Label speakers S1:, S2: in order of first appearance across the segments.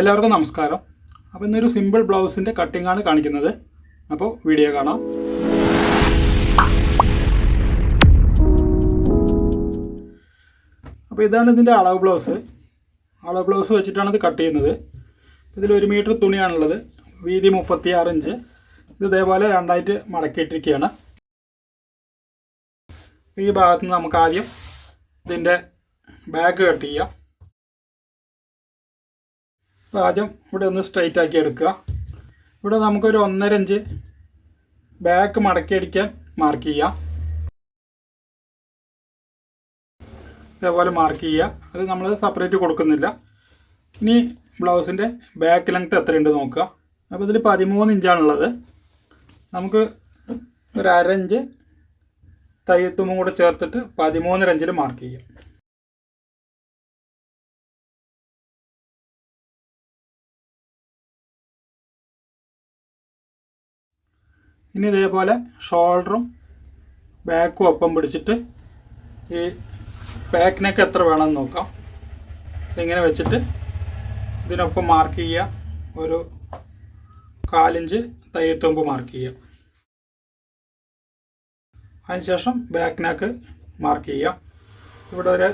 S1: എല്ലാവർക്കും നമസ്കാരം. അപ്പോൾ ഇന്നൊരു സിമ്പിൾ ബ്ലൗസിന്റെ കട്ടിംഗ് ആണ് കാണിക്കുന്നത്. അപ്പോൾ വീഡിയോ കാണാം. അപ്പോൾ ഇതാണ് ഇതിന്റെ അളവ് ബ്ലൗസ് അളവ് ബ്ലൗസ് വെച്ചിട്ടാണ് ഇത് കട്ട് ചെയ്യുന്നത്. ഇതിൽ ഒരു മീറ്റർ തുണിയാണുള്ളത്. വീതി മുപ്പത്തി ഇഞ്ച് ഇത് ഇതേപോലെ രണ്ടായിട്ട് മടക്കിയിട്ടിരിക്കുകയാണ്. ഈ ഭാഗത്ത് നിന്ന് നമുക്ക് ആദ്യം ഇതിന്റെ ബാഗ് കട്ട് ചെയ്യാം. ആദ്യം ഇവിടെ ഒന്ന് സ്ട്രൈറ്റ് ആക്കി എടുക്കുക. ഇവിടെ നമുക്കൊരു ഒന്നര ഇഞ്ച് ബാക്ക് മടക്കി അടിക്കാൻ മാർക്ക് ചെയ്യാം ഇതേപോലെ മാർക്ക് ചെയ്യുക. അത് നമ്മൾ സെപ്പറേറ്റ് കൊടുക്കുന്നില്ല. ഇനി ബ്ലൗസിന്റെ ബാക്ക് ലെങ്ത് എത്രയുണ്ട് നോക്കുക. അപ്പോൾ ഇതിൽ പതിമൂന്ന് ഇഞ്ചാണുള്ളത് നമുക്ക് ഒരു അര ഇഞ്ച് തയ്യത്തുമ്പും കൂടെ ചേർത്തിട്ട് പതിമൂന്നര ഇഞ്ചിൽ മാർക്ക് ചെയ്യാം. ഇനി ഇതേപോലെ ഷോൾഡറും ബാക്കും ഒപ്പം പിടിച്ചിട്ട് ഈ ബാക്ക് നെക്ക് എത്ര വേണമെന്ന് നോക്കാം. ഇങ്ങനെ വെച്ചിട്ട് ഇതിനൊപ്പം മാർക്ക് ചെയ്യുക. ഒരു കാലിഞ്ച് തയ്യത്തുമ്പ് മാർക്ക് ചെയ്യുക. അതിനുശേഷം ബാക്ക് നെക്ക് മാർക്ക് ചെയ്യുക. ഇവിടെ ഒരു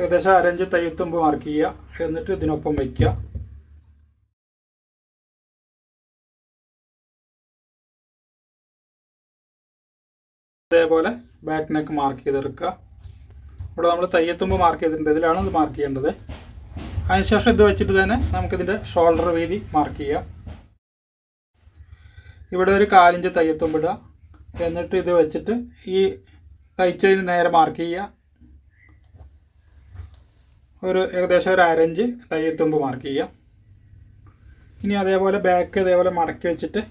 S1: ഏകദേശം അരഞ്ച് തയ്യത്തുമ്പ് മാർക്ക് ചെയ്യുക. എന്നിട്ട് ഇതിനൊപ്പം വയ്ക്കുക. ഇതേപോലെ ബാക്ക് നെക്ക് മാർക്ക് ചെയ്തെടുക്കുക. ഇവിടെ നമ്മൾ തയ്യത്തുമ്പ് മാർക്ക് ചെയ്തിട്ടുണ്ട്. ഇതിലാണ് ഇത് മാർക്ക് ചെയ്യേണ്ടത്. അതിനുശേഷം ഇത് വെച്ചിട്ട് തന്നെ നമുക്കിതിന്റെ ഷോൾഡർ വീതി മാർക്ക് ചെയ്യാം. ഇവിടെ ഒരു കാലിഞ്ച് തയ്യത്തുമ്പ് ഇടുക. എന്നിട്ട് ഇത് വെച്ചിട്ട് ഈ തയ്ച്ചതിന് നേരെ മാർക്ക് ചെയ്യുക. ഒരു ഏകദേശം ഒരു അരഞ്ച് തയ്യത്തുമ്പ് മാർക്ക് ചെയ്യുക. ഇനി അതേപോലെ ബാക്ക് അതേപോലെ മടക്കി വെച്ചിട്ട്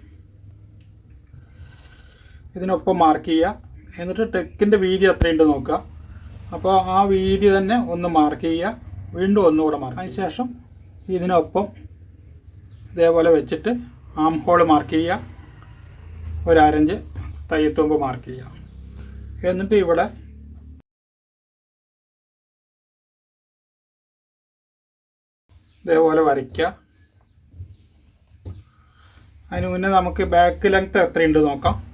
S1: ഇതിനൊപ്പം മാർക്ക് ചെയ്യുക. എന്നിട്ട് ടെക്കിന്റെ വീതി എത്രയുണ്ട് നോക്കുക. അപ്പോൾ ആ വീതി തന്നെ ഒന്ന് മാർക്ക് ചെയ്യുക. വീണ്ടും ഒന്നുകൂടെ മാർക്ക് അതിന് ശേഷം ഇതിനൊപ്പം ഇതേപോലെ വെച്ചിട്ട് ആം ഹോൾ മാർക്ക് ചെയ്യുക. ഒരു അരഞ്ച് തയ്യത്തുമ്പ് മാർക്ക് ചെയ്യുക. എന്നിട്ട് ഇവിടെ ഇതേപോലെ വരയ്ക്കുക. അതിന് മുന്നേ നമുക്ക് ബാക്ക് ലെങ്ത് എത്രയുണ്ട് നോക്കാം.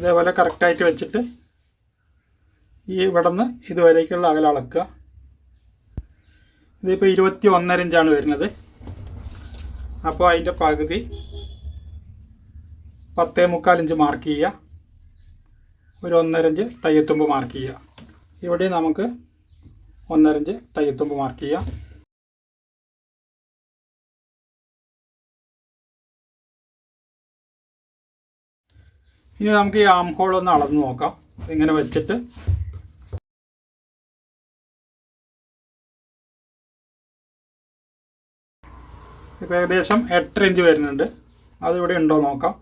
S1: ഇതേപോലെ കറക്റ്റായിട്ട് വെച്ചിട്ട് ഈ ഇവിടെ നിന്ന് ഇതുവരേക്കുള്ള അകലം അളക്കുക. ഇതിപ്പോൾ ഇരുപത്തി ഒന്നര ഇഞ്ചാണ് വരുന്നത്. അപ്പോൾ അതിന്റെ പകുതി പത്തേ മുക്കാൽ ഇഞ്ച് മാർക്ക് ചെയ്യുക. ഒരു ഒന്നര ഇഞ്ച് തയ്യത്തുമ്പ് മാർക്ക് ചെയ്യുക. ഇവിടെ നമുക്ക് ഒന്നര ഇഞ്ച് തയ്യത്തുമ്പ് മാർക്ക് ചെയ്യാം. ഇനി നമുക്ക് ഈ ആം ഹോൾ ഒന്ന് അളന്ന് നോക്കാം. ഇങ്ങനെ വെച്ചിട്ട്. ഇപ്പം ഏകദേശം എട്ടര ഇഞ്ച് വരുന്നുണ്ട്. അതിവിടെ ഉണ്ടോ നോക്കാം.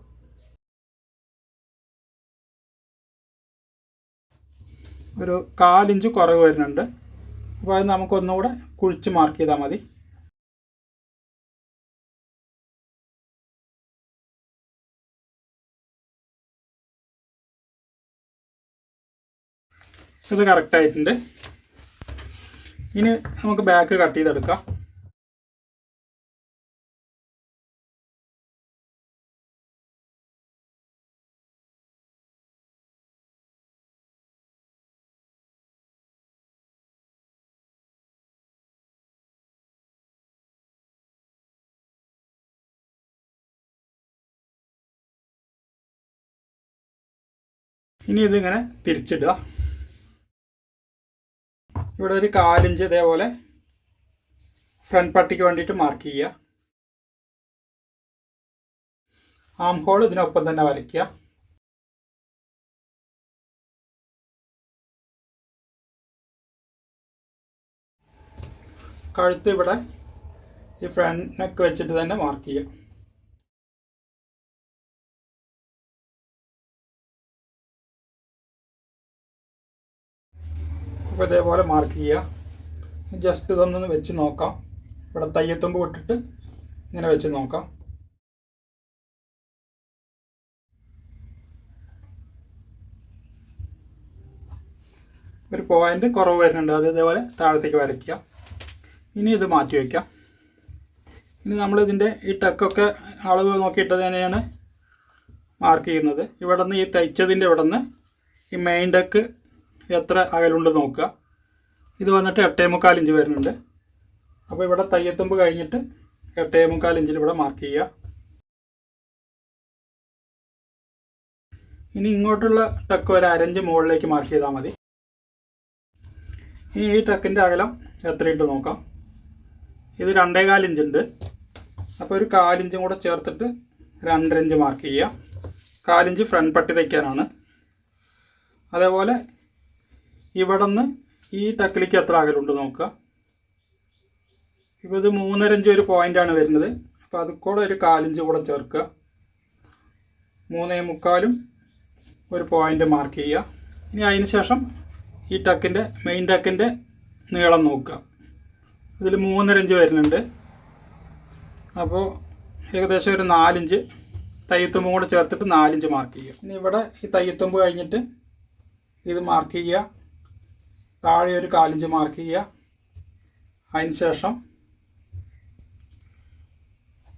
S1: ഒരു കാലിഞ്ച് കുറവ് വരുന്നുണ്ട്. അപ്പോൾ അത് നമുക്കൊന്നുകൂടെ കുഴിച്ച് മാർക്ക് ചെയ്താൽ മതി. ഇത് കറക്റ്റ് ആയിട്ടുണ്ട്. ഇനി നമുക്ക് ബാക്ക് കട്ട് ചെയ്തെടുക്കാം. ഇനി ഇതിങ്ങനെ തിരിച്ചിടുക. ഇവിടെ ഒരു കാലിഞ്ച് ഇതേപോലെ ഫ്രണ്ട് പട്ടിക്ക് വേണ്ടിയിട്ട് മാർക്ക് ചെയ്യുക. ആം ഹോൾ ഇതിനൊപ്പം തന്നെ വരയ്ക്കുക. കഴുത്ത് ഇവിടെ ഈ ഫ്രണ്ട് നെക്ക് വെച്ചിട്ട് തന്നെ മാർക്ക് ചെയ്യുക. അപ്പോൾ ഇതേപോലെ മാർക്ക് ചെയ്യുക ജസ്റ്റ് ഇതൊന്ന് വെച്ച് നോക്കാം. ഇവിടെ തയ്യത്തുമ്പ് വിട്ടിട്ട് ഇങ്ങനെ വെച്ച് നോക്കാം. ഒരു പോയിന്റ് കുറവ് വരുന്നുണ്ട്. അത് ഇതേപോലെ താഴത്തേക്ക് വരയ്ക്കുക. ഇനി ഇത് മാറ്റി വയ്ക്കാം. ഇനി നമ്മളിതിന്റെ ഈ ടക്കൊക്കെ അളവ് നോക്കിയിട്ട് തന്നെയാണ് മാർക്ക് ചെയ്യുന്നത്. ഇവിടെ നിന്ന് ഈ തയ്ച്ചതിന്റെ ഇവിടെ നിന്ന് ഈ മെയിൻ ഡക്ക് എത്ര അകലുണ്ട് നോക്കുക. ഇത് വന്നിട്ട് എട്ടേ മുക്കാൽ ഇഞ്ച് വരുന്നുണ്ട്. അപ്പോൾ ഇവിടെ തയ്യത്തുമ്പ് കഴിഞ്ഞിട്ട് എട്ടേ മുക്കാൽ ഇഞ്ചിൽ ഇവിടെ മാർക്ക് ചെയ്യുക. ഇനി ഇങ്ങോട്ടുള്ള ടക്ക് ഒരു അരഞ്ച് മുകളിലേക്ക് മാർക്ക് ചെയ്താൽ മതി. ഇനി ഈ ടക്കിന്റെ അകലം എത്രയുണ്ട് നോക്കാം. ഇത് രണ്ടേകാൽ ഇഞ്ച് ഉണ്ട്. അപ്പോൾ ഒരു കാലിഞ്ചും കൂടെ ചേർത്തിട്ട് രണ്ടര ഇഞ്ച് മാർക്ക് ചെയ്യുക. കാലിഞ്ച് ഫ്രണ്ട് പട്ടി തയ്ക്കാനാണ്. അതേപോലെ ഇവിടെ നിന്ന് ഈ ടക്കിലേക്ക് എത്ര അകലുണ്ട് നോക്കുക. ഇപ്പോൾ ഇത് മൂന്നരഞ്ച് ഒരു പോയിന്റാണ് വരുന്നത്. അപ്പോൾ അത് കൂടെ ഒരു കാലിഞ്ച് കൂടെ ചേർക്കുക. മൂന്നേ മുക്കാലും ഒരു പോയിന്റ് മാർക്ക് ചെയ്യുക. ഇനി അതിന് ശേഷം ഈ ടക്കിന്റെ മെയിൻ ടക്കിന്റെ നീളം നോക്കുക. ഇതിൽ മൂന്നരഞ്ച് വരുന്നുണ്ട്. അപ്പോൾ ഏകദേശം ഒരു നാലിഞ്ച് തയ്യത്തുമ്പും കൂടെ ചേർത്തിട്ട് നാലിഞ്ച് മാർക്ക് ചെയ്യുക. ഇനി ഇവിടെ ഈ തയ്യത്തുമ്പ് കഴിഞ്ഞിട്ട് ഇത് മാർക്ക് ചെയ്യുക. താഴെ ഒരു കാലിഞ്ച് മാർക്ക് ചെയ്യുക. അതിന് ശേഷം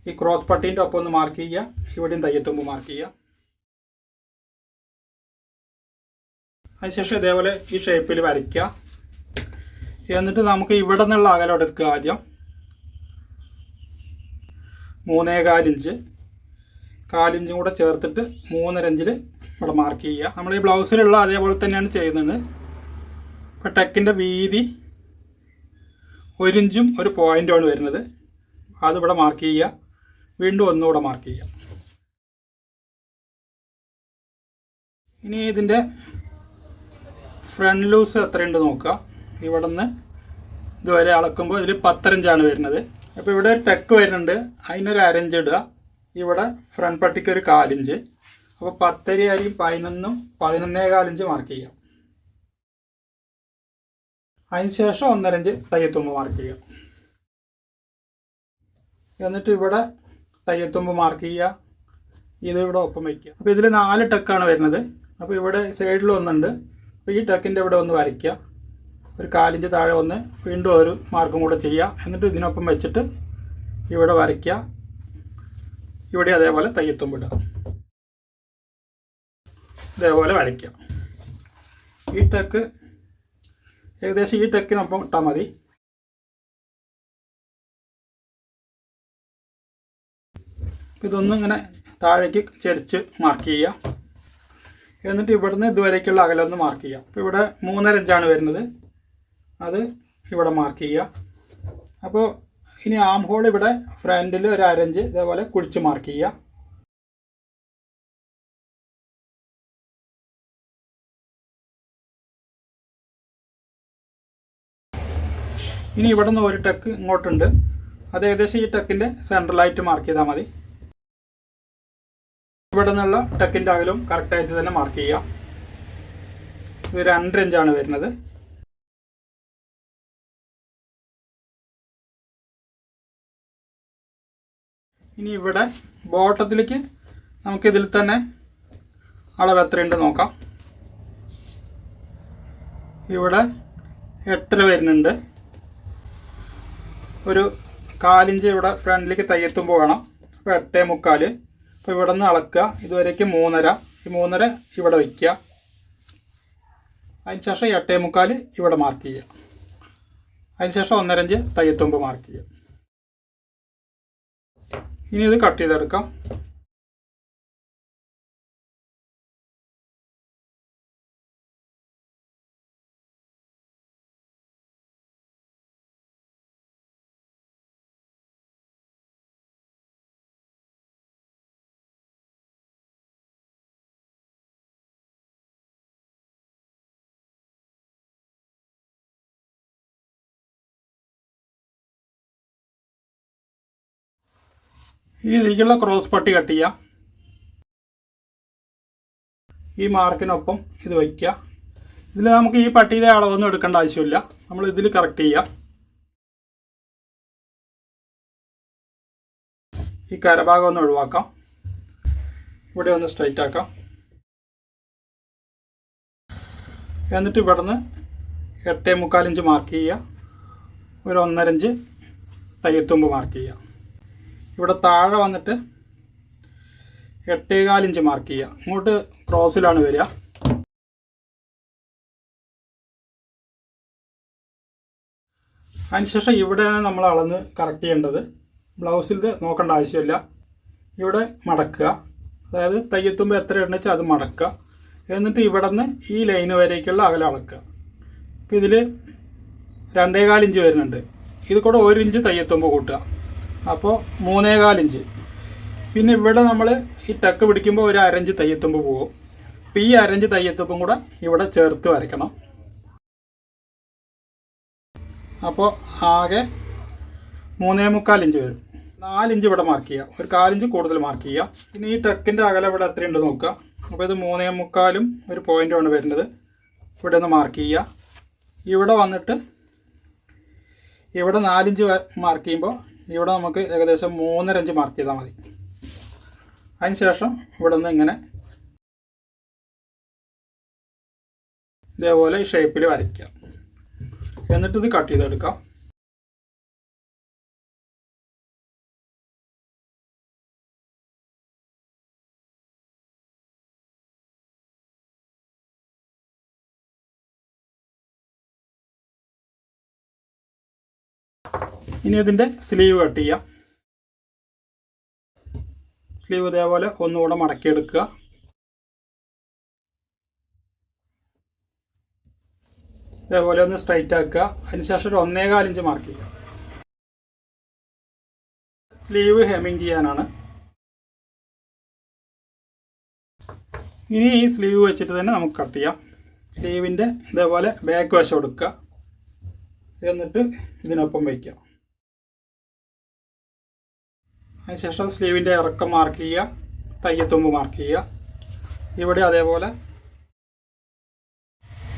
S1: ഈ ക്രോസ് പട്ടീന്റെ ഒപ്പം ഒന്ന് മാർക്ക് ചെയ്യുക. ഇവിടെയും തയ്യത്തുമ്പ് മാർക്ക് ചെയ്യുക. അതിനുശേഷം ഇതേപോലെ ഈ ഷേപ്പിൽ വരയ്ക്കുക. എന്നിട്ട് നമുക്ക് ഇവിടെ നിന്നുള്ള അകലം എടുക്കുക ആദ്യം. മൂന്നേ കാലിഞ്ച്. കാലിഞ്ചും കൂടെ ചേർത്തിട്ട് മൂന്നര ഇഞ്ചിൽ ഇവിടെ മാർക്ക് ചെയ്യുക. നമ്മൾ ഈ ബ്ലൗസിലുള്ള അതേപോലെ തന്നെയാണ് ചെയ്യുന്നത്. ഇപ്പോൾ ടെക്കിന്റെ വീതി ഒരു ഇഞ്ചും ഒരു വരുന്നത്. അതിവിടെ മാർക്ക് ചെയ്യുക. വീണ്ടും ഒന്നുകൂടെ മാർക്ക് ചെയ്യുക. ഇനി ഇതിന്റെ ഫ്രണ്ട് ലൂസ് എത്രയുണ്ട് നോക്കുക. ഇവിടെ നിന്ന് ഇതുവരെ അളക്കുമ്പോൾ ഇതിൽ പത്തരഞ്ചാണ് വരുന്നത്. അപ്പോൾ ഇവിടെ ഒരു ടെക്ക് വരുന്നുണ്ട്. അതിനൊരു അരഞ്ച് ഇടുക. ഇവിടെ ഫ്രണ്ട് പട്ടിക്ക് ഒരു കാലിഞ്ച്. അപ്പോൾ പത്തര ആയിരിക്കും പതിനൊന്നും പതിനൊന്നേ കാലിഞ്ച് മാർക്ക് ചെയ്യാം അതിന് ശേഷം ഒന്നരഞ്ച് തയ്യത്തുമ്പ് മാർക്ക് ചെയ്യുക. എന്നിട്ട് ഇവിടെ തയ്യത്തുമ്പ് മാർക്ക് ചെയ്യുക. ഇത് ഇവിടെ ഒപ്പം വയ്ക്കുക. അപ്പോൾ ഇതിൽ നാല് ടക്കാണ് വരുന്നത്. അപ്പോൾ ഇവിടെ സൈഡിൽ ഒന്നുണ്ട്. അപ്പോൾ ഈ ടക്കിന്റെ ഇവിടെ ഒന്ന് വരയ്ക്കുക. ഒരു കാലിഞ്ച് താഴെ ഒന്ന് വീണ്ടും ഒരു മാർക്കും കൂടെ ചെയ്യുക. എന്നിട്ട് ഇതിനൊപ്പം വെച്ചിട്ട് ഇവിടെ വരയ്ക്കുക. ഇവിടെ അതേപോലെ തയ്യത്തും ഇടുക. ഇതേപോലെ വരയ്ക്കുക. ഈ ടെക്ക് ഏകദേശം ഈ ടെക്കിനൊപ്പം ഇട്ടാൽ മതി. ഇതൊന്നും ഇങ്ങനെ താഴേക്ക് ചെരിച്ച് മാർക്ക് ചെയ്യുക. എന്നിട്ട് ഇവിടുന്ന് ഇതുവരേക്കുള്ള അകലം ഒന്ന് മാർക്ക് ചെയ്യുക. അപ്പോൾ ഇവിടെ മൂന്നര ഇഞ്ചാണ് വരുന്നത്. അത് ഇവിടെ മാർക്ക് ചെയ്യുക. അപ്പോൾ ഇനി ആം ഹോൾ ഇവിടെ ഫ്രണ്ടിൽ ഒരു അരഞ്ച് ഇതേപോലെ കുഴിച്ച് മാർക്ക് ചെയ്യുക. ഇനി ഇവിടെ നിന്ന് ഒരു ടെക്ക് ഇങ്ങോട്ടുണ്ട്. അത് ഏകദേശം ഈ ടെക്കിന്റെ സെൻട്രലായിട്ട് മാർക്ക് ചെയ്താൽ മതി. ഇവിടെ നിന്നുള്ള ടെക്കിന്റെ അകലും കറക്റ്റായിട്ട് തന്നെ മാർക്ക് ചെയ്യാം ഇത് രണ്ട് ഇഞ്ചാണ് വരുന്നത്. ഇനി ഇവിടെ ബോട്ടത്തിലേക്ക് നമുക്ക് ഇതിൽ തന്നെ അളവ് എത്രയുണ്ട് നോക്കാം. ഇവിടെ എട്ടര വരുന്നുണ്ട്. ഒരു കാലിഞ്ച് ഇവിടെ ഫ്രണ്ടിലേക്ക് തയ്യെത്തുമ്പോൾ വേണം അപ്പോൾ എട്ടേ മുക്കാൽ അപ്പോൾ ഇവിടെ നിന്ന് അളക്കുക. ഇതുവരേക്ക് മൂന്നര. ഈ മൂന്നര ഇവിടെ വയ്ക്കുക. അതിന് ശേഷം എട്ടേ മുക്കാൽ ഇവിടെ മാർക്ക് ചെയ്യുക. അതിന് ശേഷം ഒന്നരഞ്ച് തയ്യത്തുമ്പ് മാർക്ക് ചെയ്യുക. ഇനി ഇത് കട്ട് ചെയ്തെടുക്കാം. ഇനി ഇതിലേക്കുള്ള ക്രോസ് പട്ടി കട്ട് ചെയ്യാം. ഈ മാർക്കിനൊപ്പം ഇത് വയ്ക്കുക. ഇതിൽ നമുക്ക് ഈ പട്ടിയുടെ അളവൊന്നും എടുക്കേണ്ട ആവശ്യമില്ല. നമ്മൾ ഇതിൽ കറക്റ്റ് ചെയ്യാം. ഈ കരഭാഗം ഒന്ന് ഒഴിവാക്കാം. ഇവിടെ ഒന്ന് സ്ട്രൈറ്റ് ആക്കാം. എന്നിട്ട് ഇവിടുന്ന് എട്ടേ മുക്കാലിഞ്ച് മാർക്ക് ചെയ്യുക. ഒരു ഒന്നരഞ്ച് തയ്യത്തുമ്പ് മാർക്ക് ചെയ്യുക. ഇവിടെ താഴെ വന്നിട്ട് എട്ടേകാലിഞ്ച് മാർക്ക് ചെയ്യുക. ഇങ്ങോട്ട് ക്രോസിലാണ് വരിക. അതിനുശേഷം ഇവിടെയാണ് നമ്മൾ അളന്ന് കറക്റ്റ് ചെയ്യേണ്ടത്. ബ്ലൗസിൽ നോക്കേണ്ട ആവശ്യമില്ല. ഇവിടെ മടക്കുക. അതായത് തയ്യത്തുമ്പോൾ എത്ര ഇടണം വെച്ചാൽ അത് മടക്കുക. എന്നിട്ട് ഇവിടെ നിന്ന് ഈ ലൈന് വരേക്കുള്ള അകലം അളക്കുക. അപ്പോൾ ഇതിൽ രണ്ടേകാലിഞ്ച് വരുന്നുണ്ട്. ഇത് കൂടെ ഒരു ഇഞ്ച് തയ്യത്തുമ്പ് കൂട്ടുക. അപ്പോൾ മൂന്നേകാലിഞ്ച്. പിന്നെ ഇവിടെ നമ്മൾ ഈ ടക്ക് പിടിക്കുമ്പോൾ ഒരു അരഞ്ച് തയ്യത്തുമ്പ് പോകും അപ്പോൾ ഈ അരഞ്ച് തയ്യത്തുമ്പും കൂടെ ഇവിടെ ചേർത്ത് വരയ്ക്കണം. അപ്പോൾ ആകെ മൂന്നേ മുക്കാലിഞ്ച് വരും. നാലിഞ്ച് ഇവിടെ മാർക്ക് ചെയ്യുക ഒരു കാലിഞ്ച് കൂടുതൽ മാർക്ക് ചെയ്യുക പിന്നെ ഈ ടക്കിന്റെ അകലം ഇവിടെ എത്രയുണ്ട് നോക്കുക. അപ്പോൾ ഇത് മൂന്നേ മുക്കാലും ഒരു പോയിന്റുമാണ് വരുന്നത്. ഇവിടെ നിന്ന് മാർക്ക് ചെയ്യുക. ഇവിടെ വന്നിട്ട് ഇവിടെ നാലിഞ്ച് മാർക്ക് ചെയ്യുമ്പോൾ ഇവിടെ നമുക്ക് ഏകദേശം മൂന്നര ഇഞ്ച് മാർക്ക് ചെയ്താൽ മതി. അതിന് ശേഷം ഇവിടെ നിന്ന് ഇങ്ങനെ ഇതേപോലെ ഷേപ്പിൽ വരയ്ക്കാം. എന്നിട്ട് ഇത് കട്ട് ചെയ്തെടുക്കാം. ഇനി ഇതിന്റെ സ്ലീവ് കട്ട് ചെയ്യാം. സ്ലീവ് ഇതേപോലെ ഒന്നുകൂടെ മടക്കിയെടുക്കുക. ഇതേപോലെ ഒന്ന് സ്ട്രൈറ്റ് ആക്കുക. അതിനുശേഷം ഒരു ഒന്നേകാൽ ഇഞ്ച് മാർക്ക് ചെയ്യുക സ്ലീവ് ഹെമ്മിങ് ചെയ്യാനാണ്. ഇനി ഈ സ്ലീവ് വെച്ചിട്ട് തന്നെ നമുക്ക് കട്ട് ചെയ്യാം. സ്ലീവിന്റെ ഇതേപോലെ ബാക്ക് വശം എടുക്കുക. എന്നിട്ട് ഇതിനൊപ്പം വയ്ക്കുക അതിനുശേഷം സ്ലീവിന്റെ ഇറക്കം മാർക്ക് ചെയ്യുക തയ്യത്തുമ്പ് മാർക്ക് ചെയ്യുക. ഇവിടെ അതേപോലെ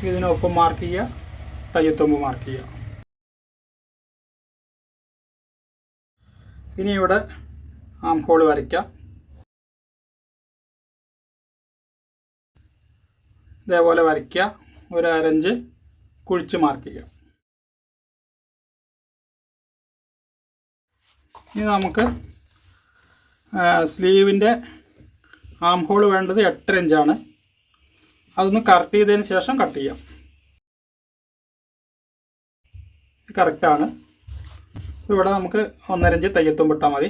S1: ഇതിനൊപ്പം മാർക്ക് ചെയ്യുക തയ്യത്തുമ്പ് മാർക്ക് ചെയ്യുക. ഇനി ഇവിടെ ആം ഹോൾ വരയ്ക്കാം ഇതേപോലെ വരയ്ക്കുക ഒരു അരഞ്ച് കുഴിച്ച് മാർക്ക് ചെയ്യുക. ഇനി നമുക്ക് സ്ലീവിന്റെ ആം ഹോൾ വേണ്ടത് എട്ടര ഇഞ്ചാണ്. അതൊന്ന് കറക്റ്റ് ചെയ്തതിന് ശേഷം കട്ട് ചെയ്യാം. കറക്റ്റാണ് ഇവിടെ നമുക്ക് ഒന്നര ഇഞ്ച് തയ്യത്തും വിട്ടാൽ മതി.